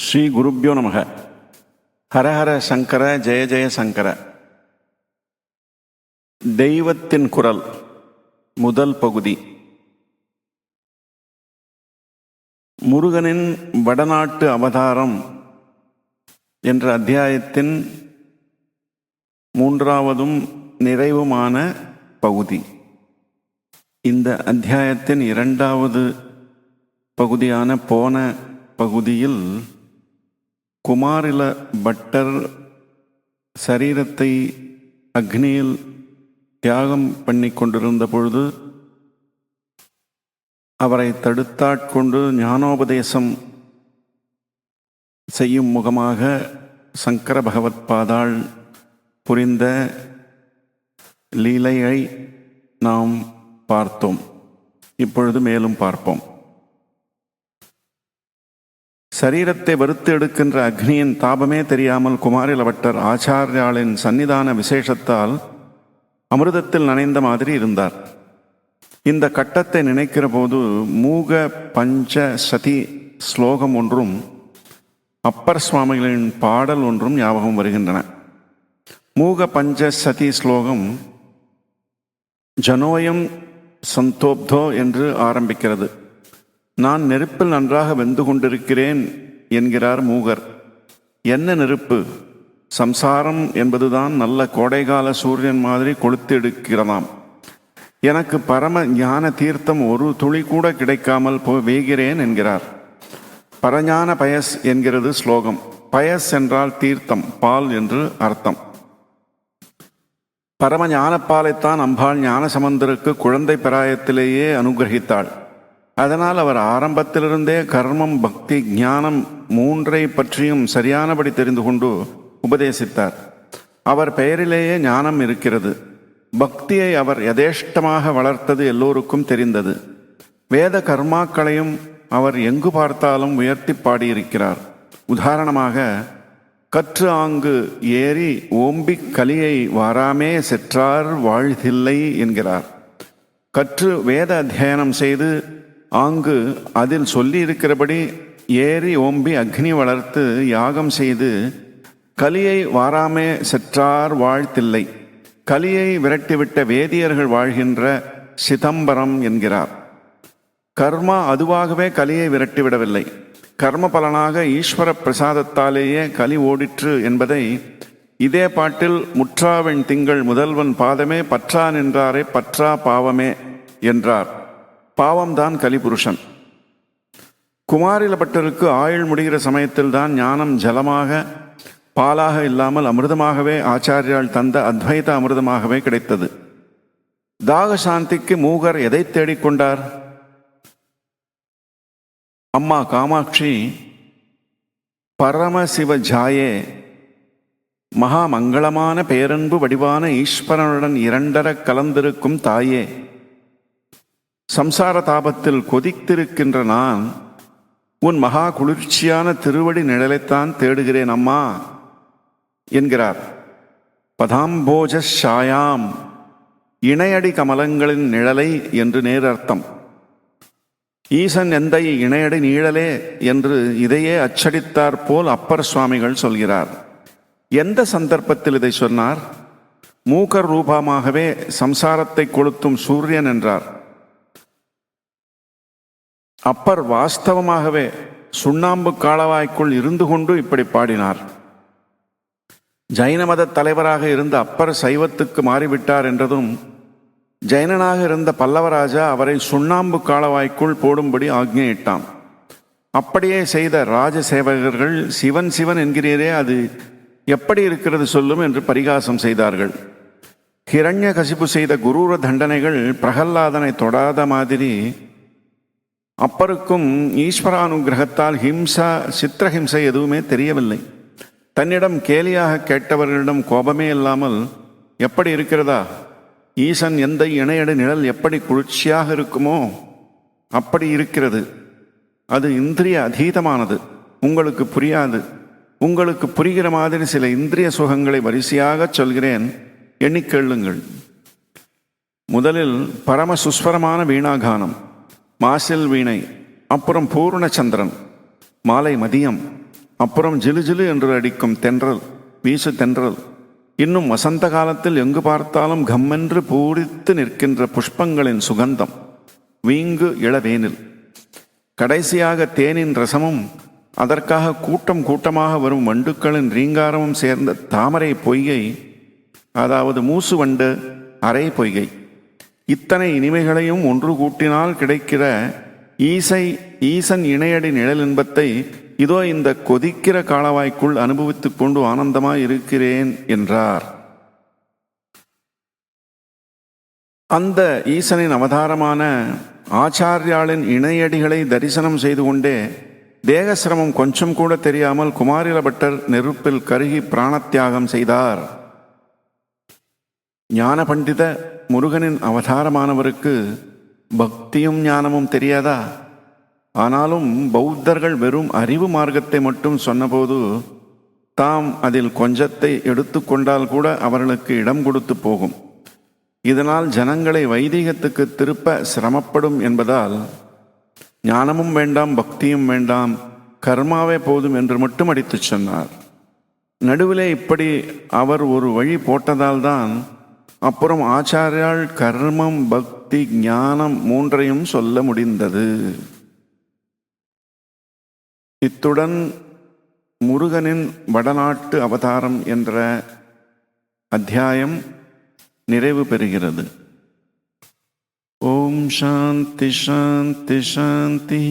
ஸ்ரீ குருப்யோ நமக. ஹரஹர சங்கர ஜெய ஜெய சங்கர. தெய்வத்தின் குரல் முதல் பகுதி. முருகனின் வடநாட்டு அவதாரம் என்ற அத்தியாயத்தின் மூன்றாவதும் நிறைவுமான பகுதி. இந்த அத்தியாயத்தின் இரண்டாவது பகுதியான போன பகுதியில் குமாரில பட்டர் சரீரத்தை அக்னியில் தியாகம் பண்ணி கொண்டிருந்த பொழுது அவரை தடுத்தாட்கொண்டு ஞானோபதேசம் செய்யும் முகமாக சங்கர பகவத் பாதாள் புரிந்த லீலையை நாம் பார்த்தோம். இப்பொழுது மேலும் பார்ப்போம். சரீரத்தை வறுத்து எடுக்கின்ற அக்னியின் தாபமே தெரியாமல் குமாரிலவட்டர் ஆச்சாரியாளின் சன்னிதான விசேஷத்தால் அமிர்தத்தில் நனைந்த மாதிரி இருந்தார். இந்த கட்டத்தை நினைக்கிற போது மூக பஞ்ச சதி ஸ்லோகம் ஒன்றும் அப்பர் சுவாமிகளின் பாடல் ஒன்றும் ஞாபகம் வருகின்றன. மூக பஞ்ச சதி ஸ்லோகம் ஜனோயம் சந்தோப்தோ என்று ஆரம்பிக்கிறது. நான் நெருப்பில் நன்றாக வெந்து கொண்டிருக்கிறேன் என்கிறார் மூகர். என்ன நெருப்பு? சம்சாரம் என்பதுதான் நல்ல கோடைகால சூரியன் மாதிரி கொளுத்து எடுக்கிறதாம் எனக்கு பரம ஞான தீர்த்தம் ஒரு துளி கூட கிடைக்காமல் போ வேகிறேன் என்கிறார். பரஞான பயஸ் என்கிறது ஸ்லோகம். பயஸ் என்றால் தீர்த்தம் பால் என்று அர்த்தம். பரம ஞானப்பாலைத்தான் அம்பாள் ஞானசமந்தருக்கு குழந்தை பிராயத்திலேயே அனுகிரகித்தாள். அதனால் அவர் ஆரம்பத்திலிருந்தே கர்மம் பக்தி ஞானம் மூன்றை பற்றியும் சரியானபடி தெரிந்து கொண்டு உபதேசித்தார். அவர் பெயரிலேயே ஞானம் இருக்கிறது. பக்தியை அவர் யதேஷ்டமாக வளர்த்தது எல்லோருக்கும் தெரிந்தது. வேத கர்மாக்களையும் அவர் எங்கு பார்த்தாலும் உயர்த்தி பாடியிருக்கிறார். உதாரணமாக கற்று ஆங்கு ஏறி ஓம்பி கலியை வாராமே செற்றார் வாழ்தில்லை என்கிறார். கற்று வேத அத்தியனம் செய்து ஆங்கு அதில் சொல்லி இருக்கிறபடி ஏறி ஓம்பி அக்னி வளர்த்து யாகம் செய்து கலியை வாராமே செற்றார் வாழ்த்தில்லை. கலியை விரட்டிவிட்ட வேதியர்கள் வாழ்கின்ற சிதம்பரம் என்கிறார். கர்மா அதுவாகவே கலியை விரட்டிவிடவில்லை. கர்ம பலனாக ஈஸ்வர பிரசாதத்தாலேயே கலி ஓடிற்று என்பதை இதே பாட்டில் முற்றாவெண் திங்கள் முதல்வன் பாதமே பற்றா நின்றாரே பற்றா பாவமே என்றார். பாவம்தான் கலிபுருஷன். குமாரில பட்டருக்கு ஆயுள் முடிகிற சமயத்தில் தான் ஞானம் ஜலமாக பாலாக இல்லாமல் அமிர்தமாகவே ஆச்சாரியால் தந்த அத்வைத அமிர்தமாகவே கிடைத்தது. தாக சாந்திக்கு மூகர் எதை தேடிக்கொண்டார் அம்மா காமாட்சி பரமசிவ ஜாயே மகா மங்களமான பேரன்பு வடிவான ஈஸ்வரனுடன் இரண்டர கலந்திருக்கும் தாயே. சம்சார தாபத்தில் கொதித்திருக்கின்ற நான் உன் மகா குளிர்ச்சியான திருவடி நிழலைத்தான் தேடுகிறேன் அம்மா என்கிறார். பதாம்போஜ ஷாயாம் இணையடி கமலங்களின் நிழலை என்று நேரர்த்தம். ஈசன் எந்தை இணையடி நீழலே என்று இதையே அச்சடித்தார் போல் அப்பர் சுவாமிகள் சொல்கிறார். எந்த சந்தர்ப்பத்தில் இதை சொன்னார்? மூக்கர் ரூபமாகவே சம்சாரத்தை கொளுத்தும் சூரியன் என்றார். அப்பர் வாஸ்தவமாகவே சுண்ணாம்பு காலவாய்க்குள் இருந்து கொண்டு இப்படி பாடினார். ஜைன மத தலைவராக இருந்த அப்பர் சைவத்துக்கு மாறிவிட்டார் என்றதும் ஜைனனாக இருந்த பல்லவராஜா அவரை சுண்ணாம்பு காலவாய்க்குள் போடும்படி ஆக்ஞையிட்டான். அப்படியே செய்த ராஜ சேவகர்கள் சிவன் சிவன் என்கிறீரே அது எப்படி இருக்கிறது சொல்லும் என்று பரிகாசம் செய்தார்கள். ஹிரண்ய கசிப்பு செய்த குரூர தண்டனைகள் பிரகல்லாதனை தொடாத மாதிரி அப்பருக்கும் ஈஸ்வரானுகிரகத்தால் ஹிம்சா சித்திரஹிம்சை எதுவுமே தெரியவில்லை. தன்னிடம் கேலியாக கேட்டவர்களிடம் கோபமே இல்லாமல் எப்படி இருக்கிறதா? ஈசன் எந்த இணையடு நிழல் எப்படி குளிர்ச்சியாக இருக்குமோ அப்படி இருக்கிறது. அது இந்திரிய அதீதமானது. உங்களுக்கு புரியாது. உங்களுக்கு புரிகிற மாதிரி சில இந்திரிய சுகங்களை வரிசையாக சொல்கிறேன். எண்ணிக்கேளுங்கள் முதலில் பரம சுஸ்வரமான வீணாகானம். மாசில் வீணை அப்புறம் பூர்ணச்சந்திரன் மாலை மதியம் அப்புறம் ஜிலு ஜிலு என்று அடிக்கும் தென்றல் வீசு தென்றல். இன்னும் வசந்த காலத்தில் எங்கு பார்த்தாலும் கம்மென்று பூரித்து நிற்கின்ற புஷ்பங்களின் சுகந்தம் வீங்கு இளவேனில். கடைசியாக தேனின் ரசமும் அதற்காக கூட்டம் கூட்டமாக வரும் வண்டுக்களின் ரீங்காரமும் சேர்ந்த தாமரை பொய்கை அதாவது மூசு வண்டு அரை பொய்கை. இத்தனை இனிமைகளையும் ஒன்று கூட்டினால் கிடைக்கிற ஈசை ஈசன் இணையடி நிழல் இன்பத்தை இதோ இந்த கொதிக்கிற காலவாய்க்குள் அனுபவித்துக் கொண்டு ஆனந்தமாய் இருக்கிறேன் என்றார். அந்த ஈசனின் அவதாரமான ஆச்சாரியாளின் இணையடிகளை தரிசனம் செய்து கொண்டே தேகசிரமம் கொஞ்சம் கூட தெரியாமல் குமாரில பட்டர் நெருப்பில் கருகி பிராணத்தியாகம் செய்தார். ஞான பண்டித முருகனின் அவதாரமானவருக்கு பக்தியும் ஞானமும் தெரியாதா? ஆனாலும் பௌத்தர்கள் வெறும் அறிவு மார்க்கத்தை மட்டும் சொன்னபோது தாம் அதில் கொஞ்சத்தை எடுத்துக்கொண்டால் கூட அவர்களுக்கு இடம் கொடுத்து போகும். இதனால் ஜனங்களை வைதிகத்துக்கு திருப்ப சிரமப்படும் என்பதால் ஞானமும் வேண்டாம் பக்தியும் வேண்டாம் கர்மாவே போதும் என்று மட்டும் அடித்துச் சொன்னார். நடுவிலே இப்படி அவர் ஒரு வழி போட்டதால்தான் அப்புறம் ஆச்சாரியால் கர்மம் பக்தி ஞானம் மூன்றையும் சொல்ல முடிந்தது. இத்துடன் முருகனின் வடநாட்டு அவதாரம் என்ற அத்தியாயம் நிறைவு பெறுகிறது. ஓம் சாந்தி சாந்தி சாந்தி.